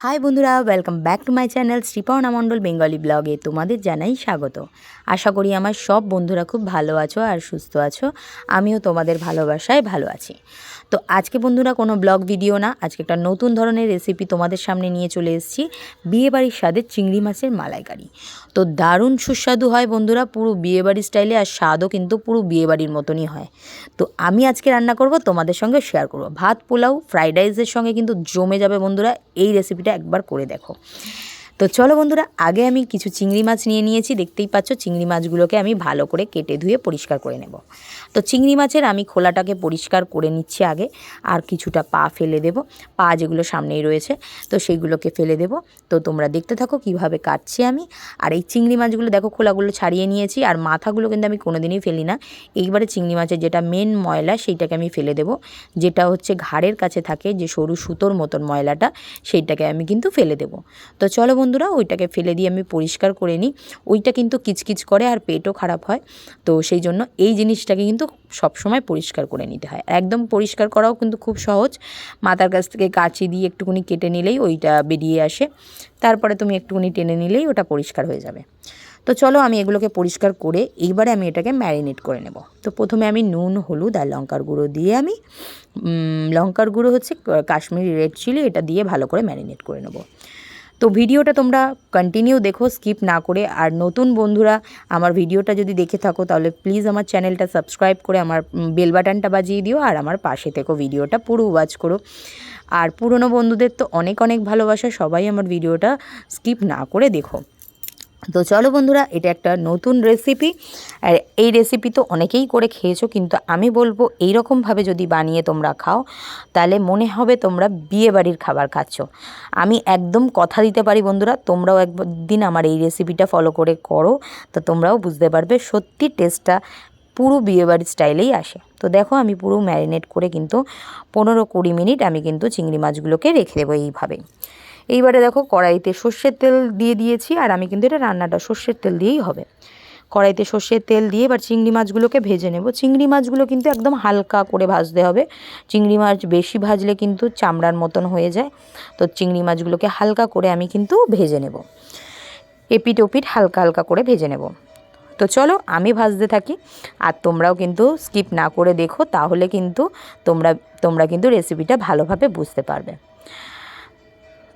High বন্ধুরা welcome back to my channel Sriparna Mondal Bengali ব্লগে তোমাদের জানাই স্বাগত। আশা করি আমার সব বন্ধুরা খুব ভালো আছো আর সুস্থ আছো। আমিও তোমাদের ভালোবাসায় ভালো আছি। তো আজকে বন্ধুরা কোনো ব্লগ ভিডিও না, আজকে একটা নতুন ধরনের রেসিপি তোমাদের সামনে নিয়ে চলে এসেছি, বিয়েবাড়ির স্বাদের চিংড়ি মাছের মালাইকারি। তো দারুণ সুস্বাদু হয় বন্ধুরা, পুরো বিয়েবাড়ির স্টাইলে আর স্বাদও কিন্তু পুরো বিয়েবাড়ির মতনই হয়। তো আমি আজকে রান্না করব, তোমাদের সঙ্গে শেয়ার করব। ভাত, পোলাও ফ্রাইড রাইসের সঙ্গে কিন্তু জমে যাবে বন্ধুরা, এই রেসিপিটা একবার করে দেখো। তো চলো বন্ধুরা, আগে আমি কিছু চিংড়ি মাছ নিয়ে নিয়েছি। দেখতেই পাচ্ছ, চিংড়ি মাছগুলোকে আমি ভালো করে কেটে ধুয়ে পরিষ্কার করে নেব। তো চিংড়ি মাছের আমি খোলাটাকে পরিষ্কার করে নিচ্ছি আগে, আর কিছুটা পা ফেলে দেব। পা যেগুলো সামনেই রয়েছে, তো সেইগুলোকে ফেলে দেব। তো তোমরা দেখতে থাকো কীভাবে কাটছি আমি। আর এই চিংড়ি মাছগুলো দেখো, খোলাগুলো ছাড়িয়ে নিয়েছি, আর মাথাগুলো কিন্তু আমি কোনোদিনই ফেলি না। এইবারে চিংড়ি মাছের যেটা মেন ময়লা, সেইটাকে আমি ফেলে দেব। যেটা হচ্ছে ঘাড়ের কাছে থাকে যে সরু সুতোর মতন ময়লাটা, সেইটাকে আমি কিন্তু ফেলে দেব। তো চলো বন্ধুরা, ওইটাকে ফেলে দিয়ে আমি পরিষ্কার করে নিই। ওইটা কিন্তু কিচকিচ করে আর পেটও খারাপ হয়। তো সেই জন্য এই জিনিসটাকে কিন্তু সবসময় পরিষ্কার করে নিতে হয়। একদম পরিষ্কার করাও কিন্তু খুব সহজ। মাথার কাছ থেকে কাঁচি দিয়ে একটুখানি কেটে নিলেই ওইটা বেরিয়ে আসে। তারপরে তুমি একটুখানি টেনে নিলেই ওটা পরিষ্কার হয়ে যাবে। তো চলো আমি এগুলোকে পরিষ্কার করে এইবারে আমি এটাকে ম্যারিনেট করে নেব। তো প্রথমে আমি নুন, হলুদ আর লঙ্কার গুঁড়ো দিয়ে আমি লঙ্কার গুঁড়ো হচ্ছে কাশ্মীরি রেড চিলি এটা দিয়ে ভালো করে ম্যারিনেট করে নেব। তো ভিডিওটা তোমরা কন্টিনিউ দেখো স্কিপ না করে। আর নতুন বন্ধুরা, আমার ভিডিওটা যদি দেখে থাকো, তাহলে প্লিজ আমার চ্যানেলটা সাবস্ক্রাইব করে আমার বেল বাটনটা বাজিয়ে দিও আর আমার পাশে থেকো ভিডিওটা পুরো ওয়াচ করো। আর পুরনো বন্ধুদের তো অনেক অনেক ভালোবাসা, সবাই আমার ভিডিওটা স্কিপ না করে দেখো। তো চলো বন্ধুরা, এটা একটা নতুন রেসিপি আর এই রেসিপি তো অনেকেই করে খেয়েছো, কিন্তু আমি বলব এই রকমভাবে যদি বানিয়ে তোমরা খাও, তাহলে মনে হবে তোমরা বিয়ে বাড়ির খাবার খাচ্ছ। আমি একদম কথা দিতে পারি বন্ধুরা, তোমরাও একদিন আমার এই রেসিপিটা ফলো করে করো, তো তোমরাও বুঝতে পারবে সত্যি টেস্টটা পুরো বিয়েবাড়ির স্টাইলেই আসে। তো দেখো, আমি পুরো ম্যারিনেট করে কিন্তু পনেরো কুড়ি মিনিট আমি কিন্তু চিংড়ি মাছগুলোকে রেখে দেবো এইভাবে এইবারে দেখো কড়াইতে সর্ষের তেল দিয়ে দিয়েছি আর আমি কিন্তু এটা রান্নাটা সর্ষের তেল দিয়েই হবে। কড়াইতে সর্ষের তেল দিয়ে এবার চিংড়ি মাছগুলোকে ভেজে নেব। চিংড়ি মাছগুলো কিন্তু একদম হালকা করে ভাজতে হবে। চিংড়ি মাছ বেশি ভাজলে কিন্তু চামড়ার মতন হয়ে যায়। তো চিংড়ি মাছগুলোকে হালকা করে আমি কিন্তু ভেজে নেব। এপিট ওপিট হালকা হালকা করে ভেজে নেব। তো চলো আমি ভাজতে থাকি আর তোমরাও কিন্তু স্কিপ না করে দেখো, তাহলে কিন্তু তোমরা তোমরা কিন্তু রেসিপিটা ভালোভাবে বুঝতে পারবে।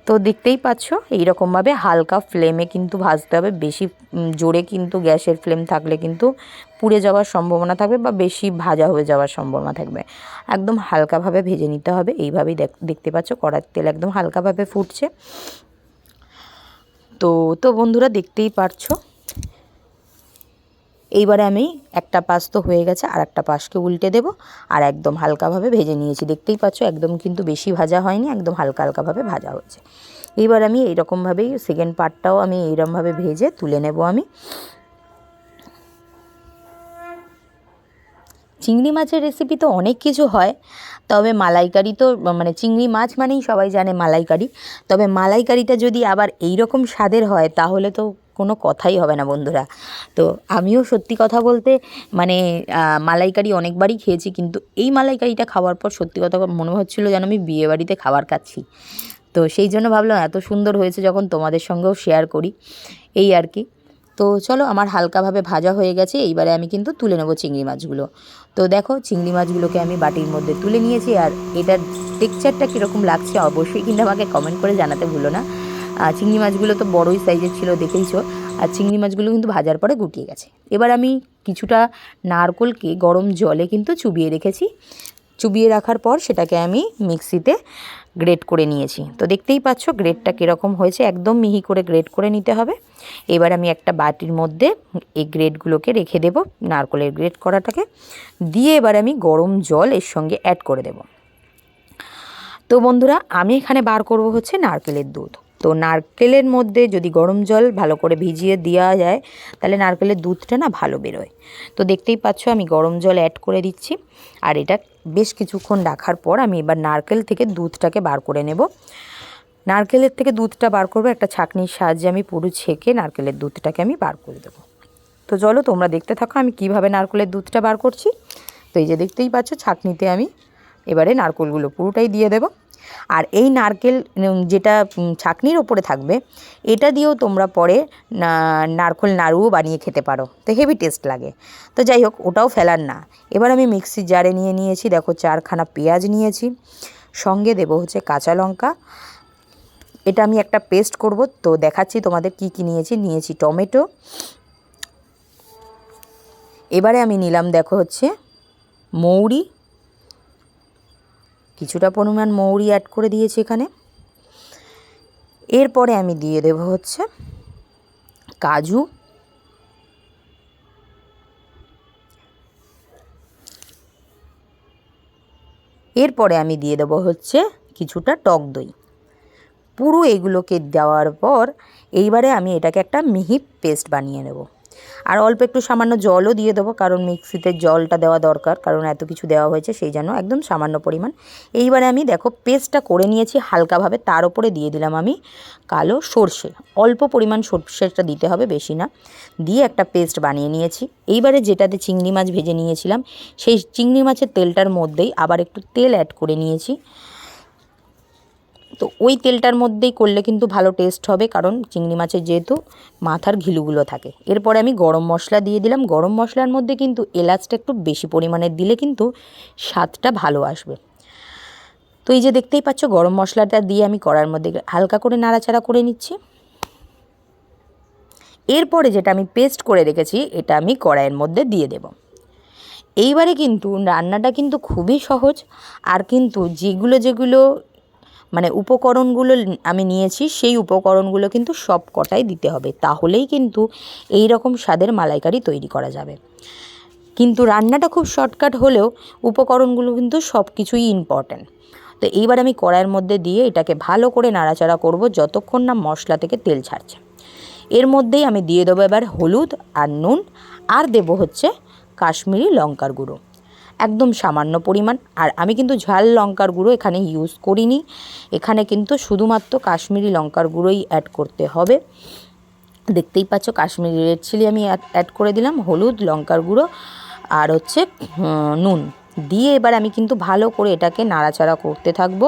তো দেখতেই পাচ্ছ, এইরকমভাবে হালকা ফ্লেমে কিন্তু ভাজতে হবে। বেশি জোরে কিন্তু গ্যাসের ফ্লেম থাকলে কিন্তু পুড়ে যাওয়ার সম্ভাবনা থাকবে বা বেশি ভাজা হয়ে যাওয়ার সম্ভাবনা থাকবে। একদম হালকাভাবে ভেজে নিতে হবে। এইভাবেই দেখতে পাচ্ছ কড়ার তেল একদম হালকাভাবে ফুটছে। তো তো বন্ধুরা দেখতেই পারছ এইবারে আমি একটা পাশ তো হয়ে গেছে আর একটা পাশকে উল্টে দেব আর একদম হালকাভাবে ভেজে নিয়েছি। দেখতেই পাচ্ছ, একদম কিন্তু বেশি ভাজা হয়নি, একদম হালকা হালকাভাবে ভাজা হয়েছে। এইবার আমি এইরকমভাবেই সেকেন্ড পার্টটাও আমি এইরকমভাবে ভেজে তুলে নেব আমি। চিংড়ি মাছের রেসিপি তো অনেক কিছু হয়, তবে মালাইকারি তো মানে চিংড়ি মাছ মানেই সবাই জানে মালাইকারি। তবে মালাইকারিটা যদি আবার এই রকম স্বাদের হয়, তাহলে তো কোনো কথাই হবে না, বন্ধুরা। তো আমিও সত্যি কথা বলতে মানে মালাইকারি অনেকবারই খেয়েছি, কিন্তু এই মালাইকারিটা খাওয়ার পর সত্যি কথা মনে হচ্ছিল যেন আমি বিয়েবাড়িতে খাবার খাচ্ছি। তো সেই জন্য ভাবলাম, এত সুন্দর হয়েছে যখন তোমাদের সঙ্গেও শেয়ার করি। এই আর কি। তো চলো, আমার হালকাভাবে ভাজা হয়ে গেছে, এইবারে আমি কিন্তু তুলে নেব চিংড়ি মাছগুলো। তো দেখো, চিংড়ি মাছগুলোকে আমি বাটির মধ্যে তুলে নিয়েছি, আর এটার টেক্সচারটা কীরকম লাগছে অবশ্যই কিন্তু আমাকে কমেন্ট করে জানাতে ভুলো না। চিংড়ি মাছগুলো তো বড়ই সাইজের ছিল, দেখেইছো। আর চিংড়ি মাছগুলো কিন্তু ভাজার পরে গুটিয়ে গেছে। এবার আমি কিছুটা নারকোলকে গরম জলে কিন্তু চুবিয়ে রেখেছি। চুবিয়ে রাখার পর সেটাকে আমি মিক্সিতে গ্রেট করে নিয়েছি। তো দেখতেই পাচ্ছ, গ্রেটটা কীরকম হয়েছে, একদম মিহি করে গ্রেট করে নিতে হবে। এবার আমি একটা বাটির মধ্যে এই গ্রেটগুলোকে রেখে দেব, নারকলের গ্রেট করাটাকে। দিয়ে এবার আমি গরম জল এর সঙ্গে অ্যাড করে দেব। তো বন্ধুরা, আমি এখানে বার করব হচ্ছে নারকেলের দুধ। তো নারকেলের মধ্যে যদি গরম জল ভালো করে ভিজিয়ে দেওয়া যায়, তাহলে নারকেলের দুধটা না ভালো বেরোয়। তো দেখতেই পাচ্ছ আমি গরম জল অ্যাড করে দিচ্ছি। আর এটা বেশ কিছুক্ষণ রাখার পর আমি এবার নারকেল থেকে দুধটাকে বার করে নেব। নারকেলের থেকে দুধটা বার করব, একটা ছাকনির সাহায্যে আমি পুরো ছেঁকে নারকেলের দুধটাকে আমি বার করে দেবো। তো চলো তোমরা দেখতে থাকো আমি কীভাবে নারকেলের দুধটা বার করছি। তো এই যে দেখতেই পাচ্ছ, ছাকনিতে আমি এবারে নারকেলগুলো পুরোটাই দিয়ে দেবো। আর এই নারকেল যেটা ছাঁকনির ওপরে থাকবে, এটা দিয়েও তোমরা পরে নারকেল নাড়ুও বানিয়ে খেতে পারো। তো হেভি টেস্ট লাগে। তো যাই হোক, ওটাও ফেলার না। এবার আমি মিক্সির জারে নিয়ে নিয়েছি, দেখো চারখানা পেঁয়াজ নিয়েছি, সঙ্গে দেবো হচ্ছে কাঁচা লঙ্কা। এটা আমি একটা পেস্ট করব, তো দেখাচ্ছি তোমাদের কি কি নিয়েছি। নিয়েছি টমেটো। এবারে আমি নিলাম, দেখো হচ্ছে মৌরি কিছুটা পরিমাণ মৌরি অ্যাড করে দিয়েছি এখানে। এরপরে আমি দিয়ে দেব হচ্ছে কাজু। এরপরে আমি দিয়ে দেবো হচ্ছে কিছুটা টক দই। পুরো এগুলোকে দেওয়ার পর এইবারে আমি এটাকে একটা মিহি পেস্ট বানিয়ে নেব। আর অল্প একটু সামান্য জলও দিয়ে দেবো, কারণ মিক্সিতে জলটা দেওয়া দরকার, কারণ এত কিছু দেওয়া হয়েছে সেই জন্য একদম সামান্য পরিমাণ। এইবারে আমি দেখো পেস্টটা করে নিয়েছি হালকাভাবে, তার উপরে দিয়ে দিলাম আমি কালো সর্ষে। অল্প পরিমাণ সর্ষেটা দিতে হবে, বেশি না। দিয়ে একটা পেস্ট বানিয়ে নিয়েছি। এইবারে যেটাতে চিংড়ি মাছ ভেজে নিয়েছিলাম, সেই চিংড়ি মাছের তেলটার মধ্যেই আবার একটু তেল অ্যাড করে নিয়েছি। তো ওই তেলটার মধ্যেই করলে কিন্তু ভালো টেস্ট হবে, কারণ চিংড়ি মাছের যেহেতু মাথার ঘিলুগুলো থাকে। এরপরে আমি গরম মশলা দিয়ে দিলাম। গরম মশলার মধ্যে কিন্তু এলাচটা একটু বেশি পরিমাণে দিলে কিন্তু স্বাদটা ভালো আসবে। তো এই যে দেখতেই পাচ্ছ, গরম মশলাটা দিয়ে আমি কড়ার মধ্যে হালকা করে নাড়াচাড়া করে নিচ্ছি। এরপরে যেটা আমি পেস্ট করে রেখেছি, এটা আমি কড়াইয়ের মধ্যে দিয়ে দেব। এইবারে কিন্তু রান্নাটা কিন্তু খুবই সহজ, আর কিন্তু যেগুলো যেগুলো মানে উপকরণগুলো আমি নিয়েছি, সেই উপকরণগুলো কিন্তু সব কটাই দিতে হবে। তাহলেই কিন্তু এই রকম স্বাদের মালাইকারি তৈরি করা যাবে। কিন্তু রান্নাটা খুব শর্টকাট হলেও উপকরণগুলো কিন্তু সব কিছুই ইম্পর্ট্যান্ট তো এইবার আমি কড়াইয়ের মধ্যে দিয়ে এটাকে ভালো করে নাড়াচাড়া করব যতক্ষণ না মশলা থেকে তেল ছাড়ছে। এর মধ্যেই আমি দিয়ে দেবো এবার হলুদ আর নুন, আর দেবো হচ্ছে কাশ্মীরি লঙ্কার গুঁড়ো। একদম সামান্য পরিমাণ। আর আমি কিন্তু ঝাল লঙ্কার গুঁড়ো এখানে ইউজ করিনি। এখানে কিন্তু শুধুমাত্র কাশ্মীরি লঙ্কার গুঁড়োই অ্যাড করতে হবে। দেখতেই পাচ্ছ কাশ্মীরি রেড চিলি আমি অ্যাড করে দিলাম, হলুদ লঙ্কার গুঁড়ো আর হচ্ছে নুন। দিয়ে এবার আমি কিন্তু ভালো করে এটাকে নাড়াচাড়া করতে থাকব।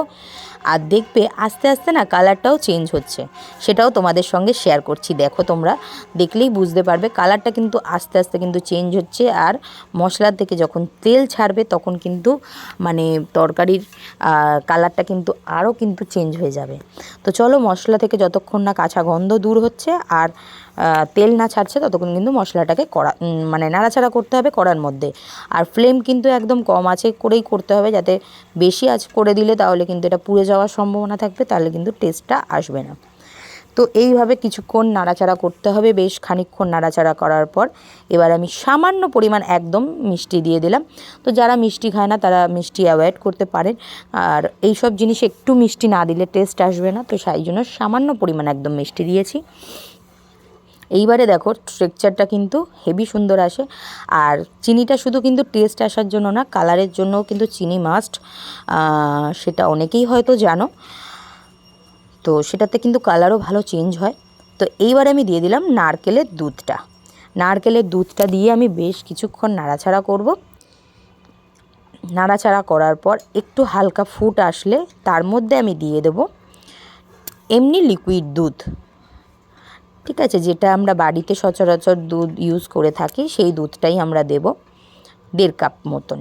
আর দেখবে আস্তে আস্তে না কালারটাও চেঞ্জ হচ্ছে। সেটাও তোমাদের সঙ্গে শেয়ার করছি। দেখো তোমরা, দেখলেই বুঝতে পারবে কালারটা কিন্তু আস্তে আস্তে কিন্তু চেঞ্জ হচ্ছে আর মশলার থেকে যখন তেল ছাড়বে তখন কিন্তু মানে তরকারির কালারটা কিন্তু আরও কিন্তু চেঞ্জ হয়ে যাবে। তো চলো মশলা থেকে যতক্ষণ না কাঁচা গন্ধ দূর হচ্ছে আর তেল না ছাড়ছে ততক্ষণ কিন্তু মশলাটাকে কড়া মানে নাড়াচাড়া করতে হবে কড়ার মধ্যে। আর ফ্লেম কিন্তু একদম কম আছে করেই করতে হবে যাতে বেশি আঁচ করে দিলে তাহলে কিন্তু এটা পুড়ে যাওয়ার সম্ভাবনা থাকবে, তাহলে কিন্তু টেস্টটা আসবে না। তো এইভাবে কিছুক্ষণ নাড়াচাড়া করতে হবে, বেশ খানিকক্ষণ নাড়াচাড়া করার পর। এবার আমি সামান্য পরিমাণ একদম মিষ্টি দিয়ে দিলাম। তো যারা মিষ্টি খায় না, তারা মিষ্টি অ্যাভয়েড করতে পারেন। আর এই সব জিনিস একটু মিষ্টি না দিলে টেস্ট আসবে না। তো সেই জন্য সামান্য পরিমাণ একদম মিষ্টি দিয়েছি। এইবারে দেখো স্ট্রেকচারটা কিন্তু হেভি সুন্দর আসে। আর চিনিটা শুধু কিন্তু টেস্ট আসার জন্য না কালারের জন্যও কিন্তু চিনি মাস্ট সেটা অনেকেই হয়তো জানো। তো সেটাতে কিন্তু কালারও ভালো চেঞ্জ হয়। তো এইবারে আমি দিয়ে দিলাম নারকেলের দুধটা। নারকেলের দুধটা দিয়ে আমি বেশ কিছুক্ষণ নাড়াচাড়া করব। নাড়াচাড়া করার পর একটু হালকা ফুট আসলে তার মধ্যে আমি দিয়ে দেব। এমনি লিকুইড দুধ। ঠিক আছে, যেটা আমরা বাড়িতে সচরাচর দুধ ইউজ করে থাকি, সেই দুধটাই আমরা দেব দেড় কাপ মতন।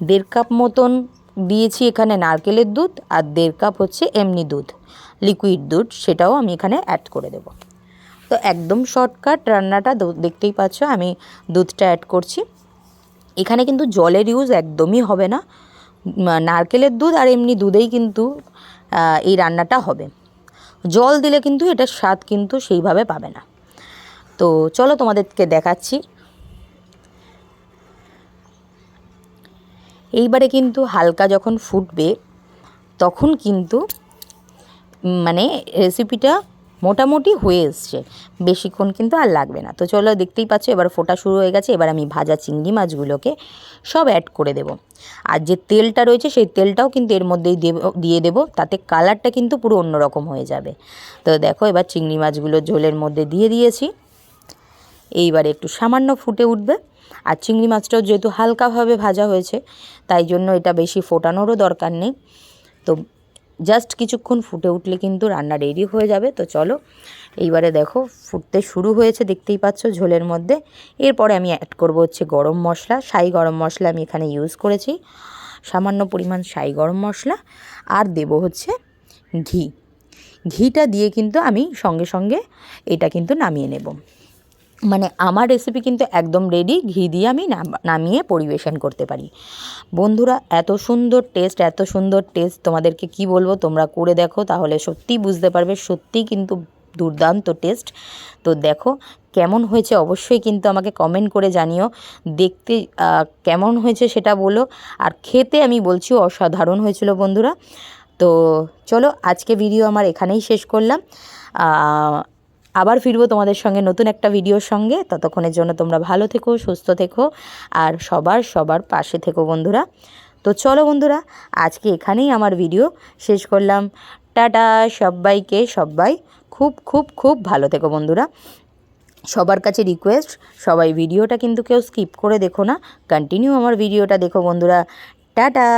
দেড় কাপ মতন দিয়েছি এখানে নারকেলের দুধ আর দেড় কাপ হচ্ছে এমনি দুধ লিকুইড দুধ, সেটাও আমি এখানে অ্যাড করে দেব। তো একদম শর্টকাট রান্নাটা দেখতেই পাচ্ছ আমি দুধটা অ্যাড করছি। এখানে কিন্তু জলের ইউজ একদমই হবে না নারকেলের দুধ আর এমনি দুধেই কিন্তু এই রান্নাটা হবে। জল দিলে কিন্তু এটার স্বাদ কিন্তু সেইভাবে পাবে না। তো চলো তোমাদেরকে দেখাচ্ছি। এইবারে কিন্তু হালকা যখন ফুটবে, তখন কিন্তু মানে রেসিপিটা মোটামুটি হয়ে এসছে। বেশিক্ষণ কিন্তু আর লাগবে না। তো চলো দেখতেই পাচ্ছ, এবার ফোটা শুরু হয়ে গেছে। এবার আমি ভাজা চিংড়ি মাছগুলোকে সব অ্যাড করে দেব। আর যে তেলটা রয়েছে, সেই তেলটাও কিন্তু এর মধ্যেই দিয়ে দেবো। তাতে কালারটা কিন্তু পুরো অন্যরকম হয়ে যাবে। তো দেখো, এবার চিংড়ি মাছগুলো ঝোলের মধ্যে দিয়ে দিয়েছি। এইবারে একটু সামান্য ফুটে উঠবে। আর চিংড়ি মাছটাও যেহেতু হালকাভাবে ভাজা হয়েছে, তাই জন্য এটা বেশি ফোটানোরও দরকার নেই। তো জাস্ট কিছুক্ষণ ফুটে উঠলে কিন্তু রান্না রেডি হয়ে যাবে। তো চলো, এইবারে দেখো ফুটতে শুরু হয়েছে, দেখতেই পাচ্ছ ঝোলের মধ্যে। এরপরে আমি অ্যাড করব হচ্ছে গরম মশলা সাই গরম মশলা আমি এখানে ইউজ করেছি। সামান্য পরিমাণ সাই গরম মশলা আর দেব হচ্ছে ঘি। ঘিটা দিয়ে কিন্তু আমি সঙ্গে সঙ্গে এটা কিন্তু নামিয়ে নেব। মানে আমার রেসিপি কিন্তু একদম রেডি ঘি দিয়ে আমি নাম- নামিয়ে পরিবেশন করতে পারি। বন্ধুরা, এত সুন্দর টেস্ট এত সুন্দর টেস্ট তোমাদেরকে কি বলব? তোমরা করে দেখো, তাহলে সত্যিই বুঝতে পারবে, সত্যিই কিন্তু দুর্দান্ত টেস্ট তো দেখো, কেমন হয়েছে অবশ্যই কিন্তু আমাকে কমেন্ট করে জানিও। দেখতে কেমন হয়েছে সেটা বলো। আর খেতে আমি বলছি অসাধারণ হয়েছিল বন্ধুরা। তো চলো, আজকে ভিডিও আমার এখানেই শেষ করলাম। আবার ফিরবো তোমাদের সঙ্গে নতুন একটা ভিডিওর সঙ্গে। ততক্ষণের জন্য তোমরা ভালো থেকো, সুস্থ থেকো, আর সবার সবার পাশে থেকো বন্ধুরা। তো চলো বন্ধুরা, আজকে এখানেই আমার ভিডিও শেষ করলাম। টাটা সবাইকে, সবাই খুব খুব খুব ভালো থেকো বন্ধুরা। সবার কাছে রিকোয়েস্ট সবাই ভিডিওটা কিন্তু কেউ স্কিপ করে দেখো না। কন্টিনিউ আমার ভিডিওটা দেখো বন্ধুরা। টাটা!